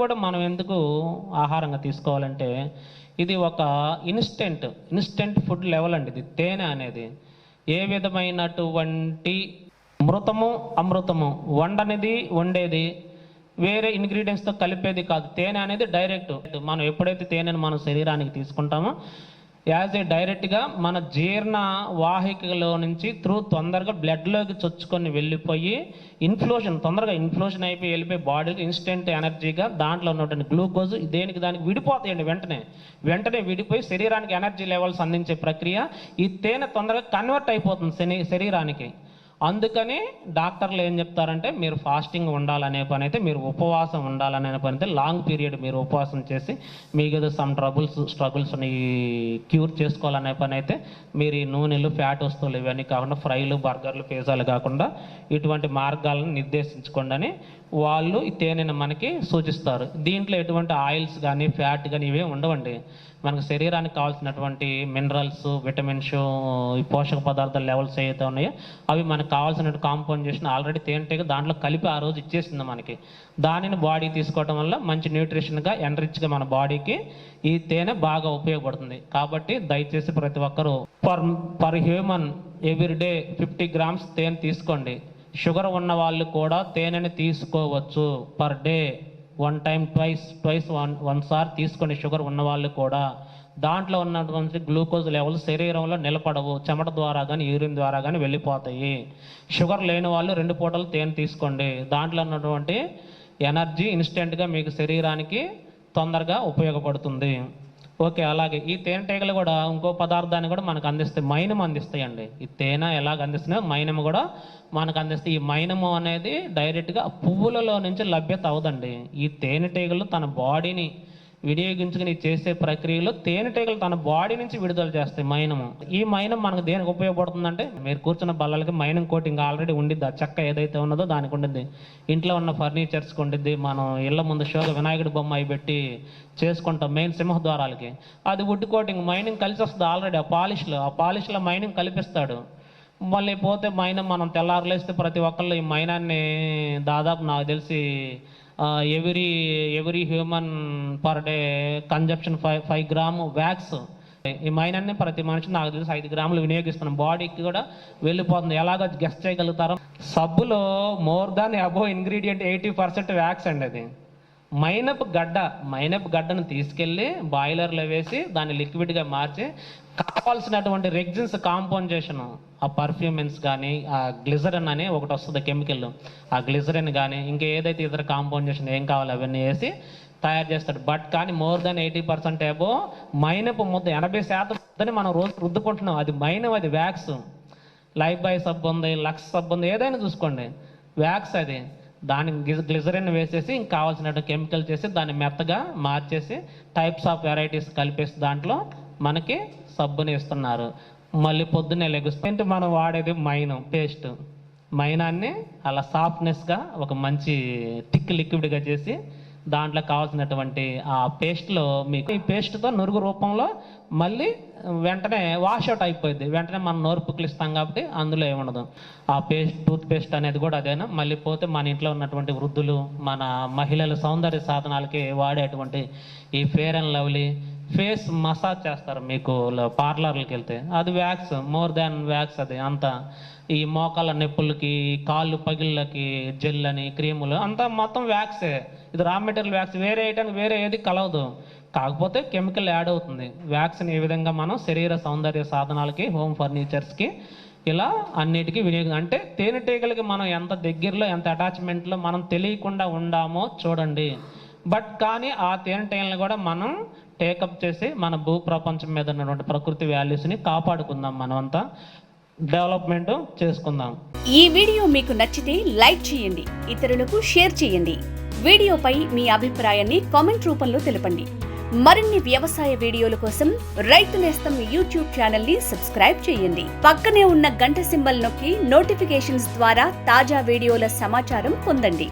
కూడా మనం ఎందుకు ఆహారంగా తీసుకోవాలంటే ఇది ఒక ఇన్స్టెంట్ ఇన్స్టెంట్ ఫుడ్ లెవెల్ అండి ఇది తేనె అనేది. ఏ విధమైనటువంటి మృతము అమృతము వండనిది వండేది వేరే ఇంగ్రీడియంట్స్తో కలిపేది కాదు. తేనె అనేది డైరెక్ట్ మనం ఎప్పుడైతే తేనెను మన శరీరానికి తీసుకుంటామో యాజ్ ఏ డైరెక్ట్గా మన జీర్ణ వాహికలో నుంచి త్రూ తొందరగా బ్లడ్లోకి చొచ్చుకొని వెళ్ళిపోయి ఇన్ఫ్లోషన్ తొందరగా ఇన్ఫ్లోషన్ అయిపోయి వెళ్ళిపోయి బాడీకి ఇన్స్టెంట్ ఎనర్జీగా దాంట్లో ఉన్నటువంటి గ్లూకోజ్ దేనికి దానికి విడిపోతాయండి వెంటనే. వెంటనే విడిపోయి శరీరానికి ఎనర్జీ లెవెల్స్ అందించే ప్రక్రియ ఈ తేనె తొందరగా కన్వర్ట్ అయిపోతుంది శరీరానికి. అందుకని డాక్టర్లు ఏం చెప్తారంటే మీరు ఫాస్టింగ్ ఉండాలనే పని అయితే మీరు ఉపవాసం ఉండాలనే పని అయితే లాంగ్ పీరియడ్ మీరు ఉపవాసం చేసి మీకు ఏదో సమ్ ట్రబుల్స్ స్ట్రగుల్స్ని క్యూర్ చేసుకోవాలనే పని అయితే మీరు ఈ నూనెలు ఫ్యాట్ వస్తువులు ఇవన్నీ కాకుండా ఫ్రైలు బర్గర్లు పిజ్జాలు కాకుండా ఇటువంటి మార్గాలను నిర్దేశించుకోండి అని వాళ్ళు ఈ తేనెను మనకి సూచిస్తారు. దీంట్లో ఎటువంటి ఆయిల్స్ కానీ ఫ్యాట్ కానీ ఇవే ఉండవండి. మనకు శరీరానికి కావాల్సినటువంటి మినరల్స్ విటమిన్స్ పోషక పదార్థాల లెవెల్స్ ఏవైతే ఉన్నాయో అవి మనకు కావాల్సిన కాంపౌండేషన్ ఆల్రెడీ తేనెటీగ దాంట్లో కలిపి ఆ రోజు ఇచ్చేసింది మనకి. దానిని బాడీ తీసుకోవడం వల్ల మంచి న్యూట్రిషన్గా ఎనరిచ్గా మన బాడీకి ఈ తేనె బాగా ఉపయోగపడుతుంది. కాబట్టి దయచేసి ప్రతి ఒక్కరూ per per human everyday fifty grams తేనె తీసుకోండి. షుగర్ ఉన్న వాళ్ళు కూడా తేనెని తీసుకోవచ్చు per day one time twice twice one one sir తీసుకొని షుగర్ ఉన్న వాళ్ళు కూడా దాంట్లో ఉన్నటువంటి గ్లూకోజ్ లెవెల్స్ శరీరంలో నిలబడవు చెమట ద్వారా కానీ యూరిన్ ద్వారా కానీ వెళ్ళిపోతాయి. షుగర్ లేని వాళ్ళు రెండు పూటలు తేనె తీసుకోండి. దాంట్లో ఉన్నటువంటి ఎనర్జీ ఇన్స్టెంట్గా మీకు శరీరానికి తొందరగా ఉపయోగపడుతుంది. ఓకే అలాగే ఈ తేనెటీగలు కూడా ఇంకో పదార్థాన్ని కూడా మనకు అందిస్తాయి. మైనం అందిస్తాయండి. ఈ తేనె ఎలాగ అందిస్తున్నాయో మైనము కూడా మనకు అందిస్తాయి. ఈ మైనము అనేది డైరెక్ట్గా పువ్వులలో నుంచి లభ్యత అవదండి ఈ తేనెటీగలు తన బాడీని వినియోగించుకుని చేసే ప్రక్రియలో తేనెటీగలు తన బాడీ నుంచి విడుదల చేస్తాయి మైనము. ఈ మైనం మనకు దేనికి ఉపయోగపడుతుందంటే మీరు కూర్చున్న బల్లలకి మైనం కోటింగ్ ఆల్రెడీ ఉండిద్ది. ఆ చెక్క ఏదైతే ఉన్నదో దానికి ఉండిద్ది. ఇంట్లో ఉన్న ఫర్నిచర్స్కి ఉండిద్ది. మనం ఇళ్ళ ముందు షోగా వినాయకుడి బొమ్మ అయి పెట్టి చేసుకుంటాం మెయిన్ సింహద్వారాలకి. అది వుడ్ కోటింగ్ మైనింగ్ కలిసి వస్తుంది ఆల్రెడీ. ఆ పాలిష్లో ఆ పాలిష్లో మైనింగ్ కలిపిస్తాడు. మళ్ళీ పోతే మైనం మనం తెల్లారులేస్తే ప్రతి ఒక్కళ్ళు ఈ మైనాన్ని దాదాపు నాకు తెలిసి every every human per day consumption five five gram wax ఈ మైనర్ని ప్రతి మనిషి నాకు తెలిసి ఐదు గ్రాములు వినియోగిస్తున్నాం. బాడీకి కూడా వెళ్ళిపోతుంది. ఎలాగ గెస్ట్ చేయగలుగుతారో? సబ్బులో more than above ingredient eighty percent wax అండి అది. మైనపు గడ్డ మైనపు గడ్డను తీసుకెళ్ళి బాయిలర్లో వేసి దాన్ని లిక్విడ్గా మార్చి కావాల్సినటువంటి రెగ్జిన్స్ కాంపౌండేషన్ ఆ పర్ఫ్యూమెన్స్ కానీ ఆ గ్లిజరిన్ అని ఒకటి వస్తుంది కెమికల్. ఆ గ్లిజరిన్ కానీ ఇంకా ఏదైతే ఇతర కాంపౌండేషన్ ఏం కావాలో అవన్నీ వేసి తయారు చేస్తాడు. బట్ కానీ more than eighty percent above మైనపు ముద్ద ఎనభై శాతం ముద్దని మనం రోజు రుద్దుకుంటున్నాం. అది మైనం అది వ్యాక్స్. లైఫ్ బాయ్ సబ్బు ఉంది లక్స్ సబ్బు ఉంది ఏదైనా చూసుకోండి. వ్యాక్స్ అది. దానికి గ్లిజరిన్ వేసేసి ఇంక కావాల్సినట్టు కెమికల్ చేసి దాన్ని మెత్తగా మార్చేసి టైప్స్ ఆఫ్ వెరైటీస్ కలిపేసి దాంట్లో మనకి సబ్బుని ఇస్తున్నారు. మళ్ళీ పొద్దున్నే లెగుస్తుంటే మనం వాడేది? Mine paste. మైనాన్ని అలా సాఫ్ట్నెస్గా ఒక మంచి థిక్ లిక్విడ్గా చేసి దాంట్లో కావాల్సినటువంటి ఆ పేస్ట్లో మీకు ఈ పేస్ట్తో నురుగు రూపంలో మళ్ళీ వెంటనే వాష్ అవుట్ అయిపోయింది వెంటనే మనం నోరు పుక్కిలిస్తాం కాబట్టి అందులో ఏముండదు. ఆ పేస్ట్ టూత్ పేస్ట్ అనేది కూడా అదేనా? మళ్ళీ పోతే మన ఇంట్లో ఉన్నటువంటి వృద్ధులు మన మహిళల సౌందర్య సాధనాలకి వాడేటువంటి ఈ Fair and Lovely face massage చేస్తారు మీకు పార్లర్లకు వెళ్తే. అది వ్యాక్స్ మోర్ దాన్ వ్యాక్స్ అది. అంతా ఈ మోకాళ్ళ నొప్పులకి కాళ్ళు పగిళ్ళకి జెల్ అని క్రీములు అంతా మొత్తం వ్యాక్సే. ఇది రా మెటీరియల్ వ్యాక్స్. వేరే ఐటమ్ వేరే ఏది కలవదు. కాకపోతే కెమికల్ యాడ్ అవుతుంది. వ్యాక్సిన్ ఏ విధంగా మనం శరీర సౌందర్య సాధనాలకి హోమ్ ఫర్నిచర్స్కి ఇలా అన్నిటికీ వినియోగం. అంటే తేనెటీగలకి మనం ఎంత దగ్గరలో ఎంత అటాచ్మెంట్లో మనం తెలియకుండా ఉండామో చూడండి. బట్ కానీ ఆ తేనెటీగలను కూడా మనం టేకప్ చేసి మన భూ ప్రపంచం మీద ఉన్నటువంటి ప్రకృతి వాల్యూస్ని కాపాడుకుందాం మనమంతా. డెవలప్మెంట్ చేసుకుందాం. ఈ వీడియో మీకు నచ్చితే లైక్ చేయండి ఇతరులకు షేర్ చేయండి. వీడియోపై మీ అభిప్రాయాన్ని కామెంట్ రూపంలో తెలపండి. మరిన్ని వ్యవసాయ వీడియోల కోసం రైతు నేస్తం యూట్యూబ్ ఛానల్ని సబ్స్క్రైబ్ చేయండి. పక్కనే ఉన్న గంట సింబల్ నొక్కి నోటిఫికేషన్స్ ద్వారా తాజా వీడియోల సమాచారం పొందండి.